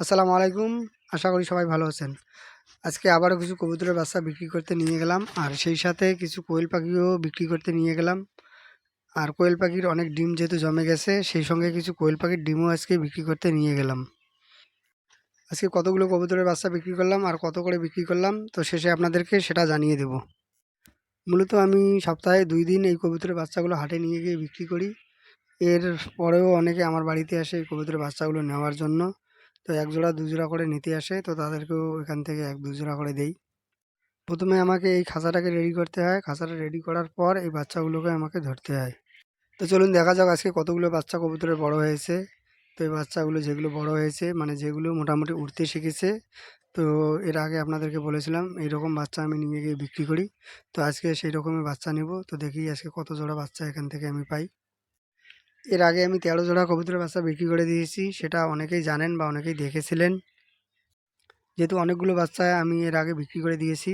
আসসালামু আলাইকুম। আশা করি সবাই ভালো আছেন। আজকে আবারও কিছু কবুতরের বাচ্চা বিক্রি করতে নিয়ে গেলাম আর সেই সাথে কিছু কোয়েল পাখিও বিক্রি করতে নিয়ে গেলাম। আর কোয়েল পাখির অনেক ডিম যেহেতু জমে গেছে, সেই সঙ্গে কিছু কোয়েল পাখির ডিমও আজকে বিক্রি করতে নিয়ে গেলাম। আজকে কতগুলো কবুতরের বাচ্চা বিক্রি করলাম আর কত করে বিক্রি করলাম, তো শেষে আপনাদেরকে সেটা জানিয়ে দেব। মূলত আমি সপ্তাহে দুই দিন এই কবুতরের বাচ্চাগুলো হাটে নিয়ে গিয়ে বিক্রি করি। এর পরেও অনেকে আমার বাড়িতে আসে এই কবুতরের বাচ্চাগুলো নেওয়ার জন্য। তো এক জোড়া, দু জোড়া করে নিতে আসে, তো তাদেরকেও এখান থেকে এক, দু জোড়া করে দেই। প্রথমে আমাকে এই খাঁচাটাকে রেডি করতে হয়। খাঁচাটা রেডি করার পর এই বাচ্চাগুলোকে আমাকে ধরতে হয়। তো চলুন দেখা যাক আজকে কতগুলো বাচ্চা কবুতরের বড় হয়েছে। তো এই বাচ্চাগুলো যেগুলো বড় হয়েছে মানে যেগুলো মোটামুটি উঠতে শিখেছে, তো এর আগে আপনাদেরকে বলেছিলাম, এইরকম বাচ্চা আমি নিয়ে গিয়ে বিক্রি করি। তো আজকে সেই রকমই বাচ্চা নেব। তো দেখি আজকে কত জোড়া বাচ্চা এখান থেকে আমি পাই। এর আগে আমি তেরো জোড়া কবুতরের বাচ্চা বিক্রি করে দিয়েছি, সেটা অনেকেই জানেন বা অনেকেই দেখেছিলেন। যেহেতু অনেকগুলো বাচ্চা আমি এর আগে বিক্রি করে দিয়েছি,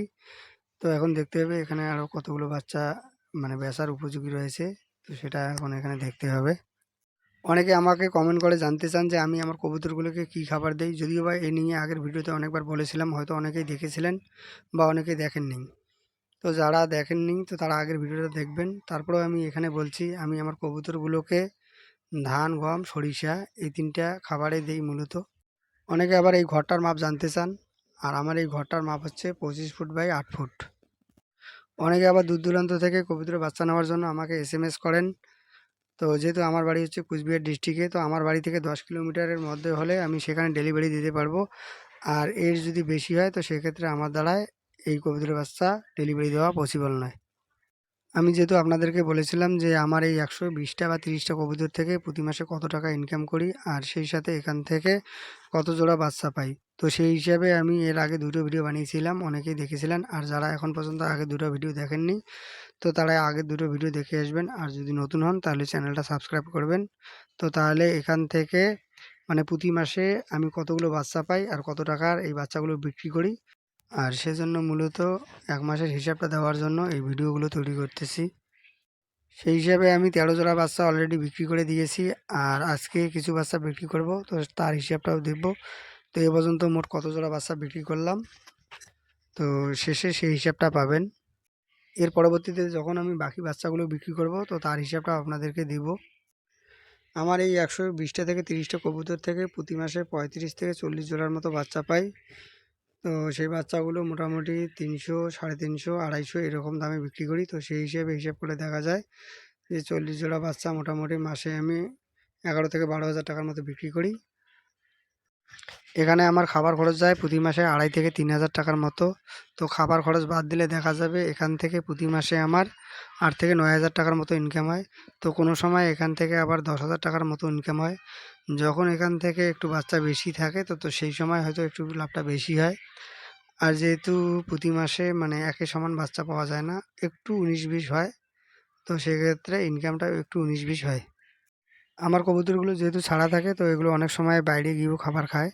তো এখন দেখতে হবে এখানে আরও কতগুলো বাচ্চা মানে বেচার উপযোগী রয়েছে, তো সেটা এখন এখানে দেখতে হবে। অনেকে আমাকে কমেন্ট করে জানতে চান যে আমি আমার কবুতরগুলোকে কী খাবার দেই, যদিও বা এ নিয়ে আগের ভিডিওতে অনেকবার বলেছিলাম, হয়তো অনেকেই দেখেছিলেন বা অনেকেই দেখেননি। তো যারা দেখেননি, তো তারা আগের ভিডিওটা দেখবেন। তারপরেও আমি এখানে বলছি, আমি আমার কবুতরগুলোকে ধান, গম, সরিষা এই তিনটা খাবারে দিই মূলত। অনেকে আবার এই ঘরটার মাপ জানতে চান, আর আমার এই ঘরটার মাপ হচ্ছে পঁচিশ ফুট বাই আট ফুট। অনেকে আবার দূর দূরান্ত থেকে কবুতরের বাচ্চা নেওয়ার জন্য আমাকে এস এম এস করেন। তো যেহেতু আমার বাড়ি হচ্ছে কুচবিহার ডিস্ট্রিক্টে, তো আমার বাড়ি থেকে দশ কিলোমিটারের মধ্যে হলে আমি সেখানে ডেলিভারি দিতে পারব। আর এর যদি বেশি হয়, তো সেক্ষেত্রে আমার দ্বারায় এই কবুতরের বাচ্চা ডেলিভারি দেওয়া পসিবল নয়। আমি যেহেতু আপনাদেরকে বলেছিলাম যে আমার এই একশো বিশটা বা তিরিশটা কবুতর থেকে প্রতি মাসে কত টাকা ইনকাম করি, আর সেই সাথে এখান থেকে কত জোড়া বাচ্চা পাই, তো সেই হিসাবে আমি এর আগে দুটো ভিডিও বানিয়েছিলাম, অনেকেই দেখেছিলেন, আর যারা এখন পর্যন্ত আগে দুটো ভিডিও দেখেননি, তো তারা আগের দুটো ভিডিও দেখে আসবেন, আর যদি নতুন হন তাহলে চ্যানেলটা সাবস্ক্রাইব করবেন। তো তাহলে এখান থেকে মানে প্রতি মাসে আমি কতগুলো বাচ্চা পাই, আর কত টাকার এই বাচ্চাগুলো বিক্রি করি আর সেজন্য মূলত এক মাসের হিসাবটা দেওয়ার জন্য এই ভিডিওগুলো তৈরি করতেছি। সেই হিসাবে আমি তেরো জোড়া বাচ্চা অলরেডি বিক্রি করে দিয়েছি আর আজকে কিছু বাচ্চা বিক্রি করব, তো তার হিসাবটাও দেখব। তো এ পর্যন্ত মোট কত জোড়া বাচ্চা বিক্রি করলাম, তো শেষে সেই হিসাবটা পাবেন। এর পরবর্তীতে যখন আমি বাকি বাচ্চাগুলো বিক্রি করব, তো তার হিসাবটা আপনাদেরকে দেব। আমার এই একশো বিশটা থেকে তিরিশটা কবুতর থেকে প্রতি মাসে পঁয়ত্রিশ থেকে চল্লিশ জোড়ার মতো বাচ্চা পাই। তো সেই বাচ্চাগুলো মোটামুটি তিনশো, সাড়ে তিনশো, আড়াইশো এরকম দামে বিক্রি করি। তো সেই হিসেবে হিসেব করে দেখা যায় যে চল্লিশ জোড়া বাচ্চা মোটামুটি মাসে আমি এগারো থেকে বারো হাজার টাকার মতো বিক্রি করি। এখানে আমার খাবার খরচ যায় প্রতি মাসে আড়াই থেকে তিন হাজার টাকার মতো। তো খাবার খরচ বাদ দিলে দেখা যাবে এখান থেকে প্রতি মাসে আমার আট থেকে নয় হাজার টাকার মতো ইনকাম হয়। তো কোনো সময় এখান থেকে আবার দশ হাজার টাকার মতো ইনকাম হয়। যখন এখান থেকে একটু বাচ্চা বেশি থাকে, তো তো সেই সময় হয়তো একটু লাভটা বেশি হয়। আর যেহেতু প্রতি মাসে মানে একই সমান বাচ্চা পাওয়া যায় না, একটু উনিশ বিশ হয়, তো সেক্ষেত্রে ইনকামটা একটু উনিশ বিশ হয়। আমার কবুতরগুলো যেহেতু ছাড়া থাকে, তো এগুলো অনেক সময় বাইরে গিয়েও খাবার খায়।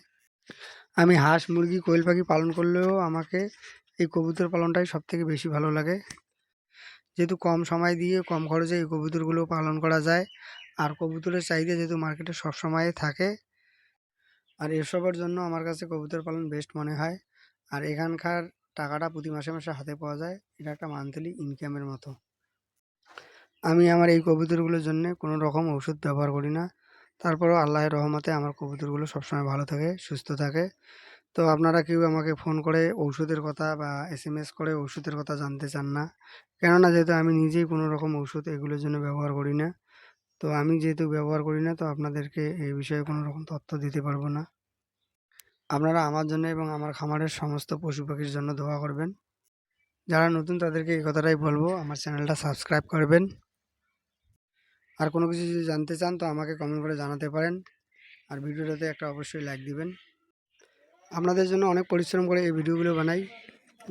আমি হাঁস, মুরগি, কোয়েল পাখি পালন করলেও আমাকে এই কবুতর পালনটাই সবথেকে বেশি ভালো লাগে। যেহেতু কম সময় দিয়ে, কম খরচে এই কবুতরগুলো পালন করা যায় আর কবুতরের চাহিদা যেহেতু মার্কেটে সব সময় থাকে, আর এসবের জন্য আমার কাছে কবুতর পালন বেস্ট মনে হয়। আর এখানকার টাকাটা প্রতি মাসে মাসে হাতে পাওয়া যায়, এটা একটা মান্থলি ইনকামের মতো। আমি আমার এই কবুতরগুলোর জন্য কোনো রকম ওষুধ ব্যবহার করি না। তারপরেও আল্লাহর রহমতে আমার কবুতরগুলো সবসময় ভালো থাকে, সুস্থ থাকে। তো আপনারা কেউ আমাকে ফোন করে ওষুধের কথা বা এস এম এস করে ওষুধের কথা জানতে চান না। কেননা যেহেতু আমি নিজেই কোনো রকম ওষুধ এগুলোর জন্য ব্যবহার করি না। তো আমি যেহেতু ব্যবহার করি না, তো আপনাদেরকে এই বিষয়ে কোনো রকম তথ্য দিতে পারব না। আপনারা আমার জন্য এবং আমার খামারের সমস্ত পশু পাখির জন্য দোয়া করবেন। যারা নতুন তাদেরকে এই কথাটাই বলব, আমার চ্যানেলটা সাবস্ক্রাইব করবেন। আর কোনো কিছু যদি জানতে চান, তো আমাকে কমেন্ট করে জানাতে পারেন। আর ভিডিওটাতে একটা অবশ্যই লাইক দিবেন। আপনাদের জন্য অনেক পরিশ্রম করে এই ভিডিওগুলো বানাই,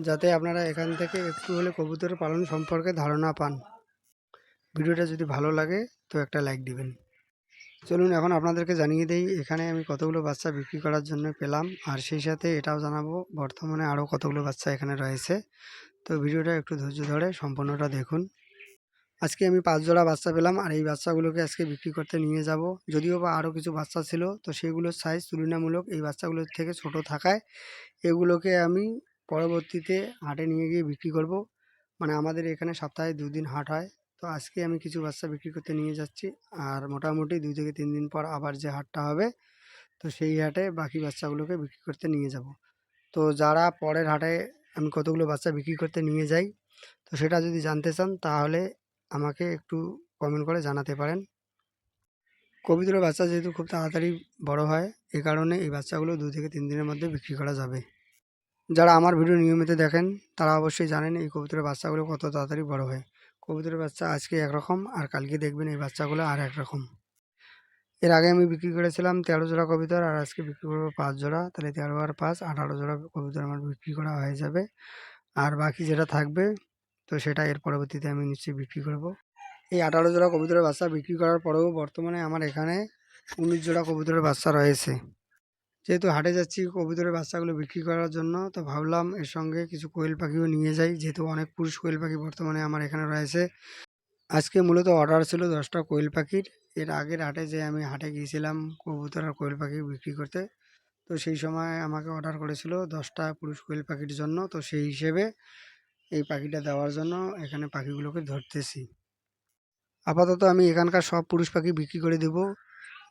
যাতে আপনারা এখান থেকে একটু হলে কবুতর পালন সম্পর্কে ধারণা পান। ভিডিওটা যদি ভালো লাগে তো একটা লাইক দিবেন। চলুন এখন আপনাদেরকে জানিয়ে দেই, এখানে আমি কতগুলো বাচ্চা বিক্রি করার জন্য পেলাম। আর সেই সাথে এটাও জানাব, বর্তমানে আরও কতগুলো বাচ্চা এখানে রয়েছে। তো ভিডিওটা একটু ধৈর্য ধরে সম্পূর্ণটা দেখুন। আজকে আমি পাঁচ জোড়া বাচ্চা পেলাম, আর এই বাচ্চাগুলোকে আজকে বিক্রি করতে নিয়ে যাব। যদিও বা আরও কিছু বাচ্চা ছিল, তো সেগুলোর সাইজ তুলনামূলক এই বাচ্চাগুলোর থেকে ছোট থাকায় এগুলোকে আমি পরবর্তীতে হাটে নিয়ে গিয়ে বিক্রি করব। মানে আমাদের এখানে সপ্তাহে দুদিন হাট হয়। তো আজকে আমি কিছু বাচ্চা বিক্রি করতে নিয়ে যাচ্ছি। আর মোটামুটি দুই থেকে তিন দিন পর আবার যে হাটটা হবে, তো সেই হাটে বাকি বাচ্চাগুলোকে বিক্রি করতে নিয়ে যাব। তো যারা পরের হাটে আমি কতগুলো বাচ্চা বিক্রি করতে নিয়ে যাই, তো সেটা যদি জানতে চান তাহলে আমাকে একটু কমেন্ট করে জানাতে পারেন। কবিতরের বাচ্চা যেহেতু খুব তাড়াতাড়ি বড় হয়, এ কারণে এই বাচ্চাগুলো দু থেকে তিন দিনের মধ্যে বিক্রি করা যাবে। যারা আমার ভিডিও নিয়মিত দেখেন, তারা অবশ্যই জানেন এই কবুতরের বাচ্চাগুলো কত তাড়াতাড়ি বড় হয়। কবুতরের বাচ্চা আজকে একরকম আর কালকে দেখবেন এই বাচ্চাগুলো আর একরকম। এর আগে আমি বিক্রি করেছিলাম তেরো জোড়া কবিতর আর আজকে বিক্রি করব পাঁচ জোড়া। তাহলে তেরো আর পাঁচ, আঠারো জোড়া কবিতর আমার বিক্রি করা হয়ে যাবে। আর বাকি যেটা থাকবে, তো সেটা এর পরবর্তীতে আমি নিশ্চয়ই বিক্রি করব। এই আঠারো জোড়া কবুতরের বাচ্চা বিক্রি করার পরেও বর্তমানে আমার এখানে উনিশ জোড়া কবুতরের বাচ্চা রয়েছে। যেহেতু হাটে যাচ্ছি কবুতরের বাচ্চাগুলো বিক্রি করার জন্য, তো ভাবলাম এর সঙ্গে কিছু কোয়েল পাখিও নিয়ে যাই, যেহেতু অনেক পুরুষ কোয়েল পাখি বর্তমানে আমার এখানে রয়েছে। আজকে মূলত অর্ডার ছিল দশটা কোয়েল পাখির। এর আগের হাটে যে আমি হাটে গিয়েছিলাম কবুতর আর কোয়েল পাখি বিক্রি করতে, তো সেই সময় আমাকে অর্ডার করেছিল দশটা পুরুষ কোয়েল পাখির জন্য, তো সেই হিসেবে এই পাখিটা দেওয়ার জন্য এখানে পাখিগুলোকে ধরতেছি। আপাতত আমি এখানকার সব পুরুষ পাখি বিক্রি করে দেব।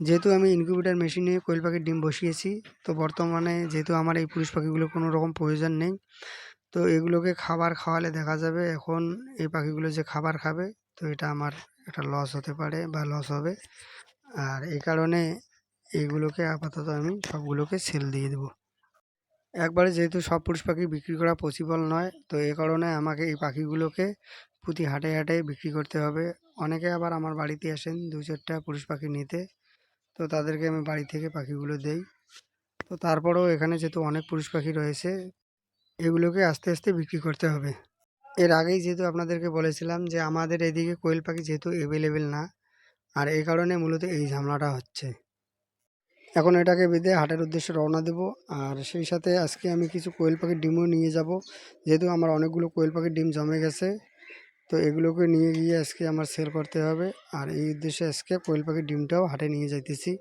যেহেতু আমি ইনকিউবেটার মেশিনে কোয়েল পাখির ডিম বসিয়েছি, তো বর্তমানে যেহেতু আমার এই পুরুষ পাখিগুলো কোনো রকম প্রয়োজন নেই, তো এগুলোকে খাবার খাওয়ালে দেখা যাবে এখন এই পাখিগুলো যে খাবার খাবে, তো এটা আমার একটা লস হতে পারে বা লস হবে। আর এই কারণে এইগুলোকে আপাতত আমি সবগুলোকে সেল দিয়ে দেবো। একবারে যেহেতু সব পুরুষ পাখি বিক্রি করা পসিবল নয়, তো এই কারণে আমাকে এই পাখিগুলোকে প্রতি হাটে হাটে বিক্রি করতে হবে। অনেকে আবার আমার বাড়িতে আসেন দু চারটা পুরুষ পাখি নিতে তো তাদেরকে আমি বাড়ি থেকে পাখিগুলো দেই। তো তারপরেও এখানে যেহেতু অনেক পুরুষ পাখি রয়েছে, এগুলোকে আস্তে আস্তে বিক্রি করতে হবে। এর আগেই যেহেতু আপনাদেরকে বলেছিলাম যে আমাদের এদিকে কোয়েল পাখি যেহেতু অ্যাভেলেবেল না, আর এই কারণে মূলত এই ঝামেলাটা হচ্ছে। এখন এটাকে বেঁধে হাটের উদ্দেশ্যে রওনা দেব, আর সেই সাথে আজকে আমি কিছু কোয়েল পাখির ডিমও নিয়ে যাব। যেহেতু আমার অনেকগুলো কোয়েল পাখির ডিম জমে গেছে তো এগুলোকে নিয়ে গিয়ে আজকে আমার সেল করতে হবে। আর এই উদ্দেশ্যে আজকে কোয়েল পাখির ডিমটাও হাটে নিয়ে যাইতেছি।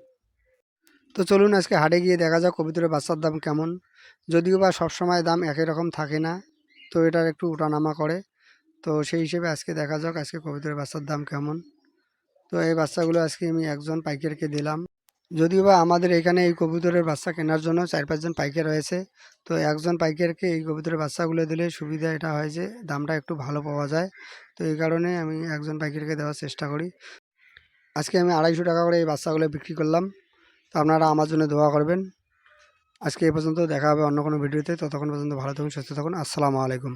তো চলুন আজকে হাটে গিয়ে দেখা যাক কবিতরের বাচ্চার দাম কেমন। যদিও বা সবসময় দাম একই রকম থাকে না, তো এটার একটু ওঠানামা করে। তো সেই হিসেবে আজকে দেখা যাক আজকে কবিতরের বাচ্চার দাম কেমন। তো এই বাচ্চাগুলো আজকে আমি একজন পাইকারকে দিলাম। যদিও বা আমাদের এখানে এই কবুতরের বাচ্চা কেনার জন্য চার পাঁচজন পাইকার রয়েছে, তো একজন পাইকারকে এই কবুতরের বাচ্চাগুলো দিলে সুবিধা এটা হয় যে দামটা একটু ভালো পাওয়া যায়। তো এই কারণে আমি একজন পাইকারকে দেওয়ার চেষ্টা করি। আজকে আমি আড়াইশো টাকা করে এই বাচ্চাগুলো বিক্রি করলাম। তো আপনারা আমার জন্য দোয়া করবেন। আজকে এ পর্যন্ত দেখা হবে অন্য কোনো ভিডিওতে। ততক্ষণ পর্যন্ত ভালো থাকুন, সুস্থ থাকুন। আসসালামু আলাইকুম।